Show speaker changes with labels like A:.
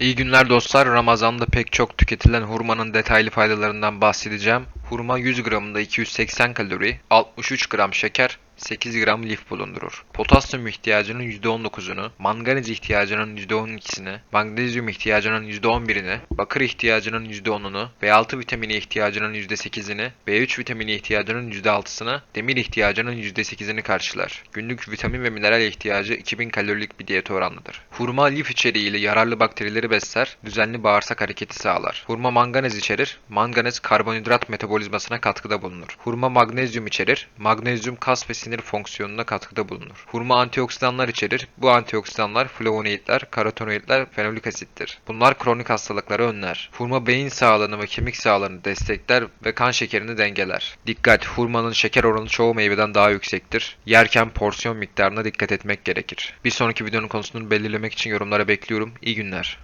A: İyi günler dostlar. Ramazan'da pek çok tüketilen hurmanın detaylı faydalarından bahsedeceğim. Hurma 100 gramında 280 kalori, 63 gram şeker, 8 gram lif bulundurur. Potasyum ihtiyacının %19'unu, manganiz ihtiyacının %12'sini, magnezyum ihtiyacının %11'ini, bakır ihtiyacının %10'unu, B6 vitamini ihtiyacının %8'ini, B3 vitamini ihtiyacının %6'sını, demir ihtiyacının %8'ini karşılar. Günlük vitamin ve mineral ihtiyacı 2000 kalorilik bir diyet oranlıdır. Hurma lif içeriğiyle yararlı bakterileri besler, düzenli bağırsak hareketi sağlar. Hurma manganiz içerir, manganiz karbonhidrat metabolizmasına katkıda bulunur. Hurma magnezyum içerir, magnezyum kas ve sinir fonksiyonuna katkıda bulunur. Hurma antioksidanlar içerir, bu antioksidanlar flavonoidler, karotenoidler, fenolik asittir. Bunlar kronik hastalıkları önler. Hurma beyin sağlığını ve kemik sağlığını destekler ve kan şekerini dengeler. Dikkat! Hurmanın şeker oranı çoğu meyveden daha yüksektir. Yerken porsiyon miktarına dikkat etmek gerekir. Bir sonraki videonun konusunu belirlemek için yorumlara bekliyorum. İyi günler.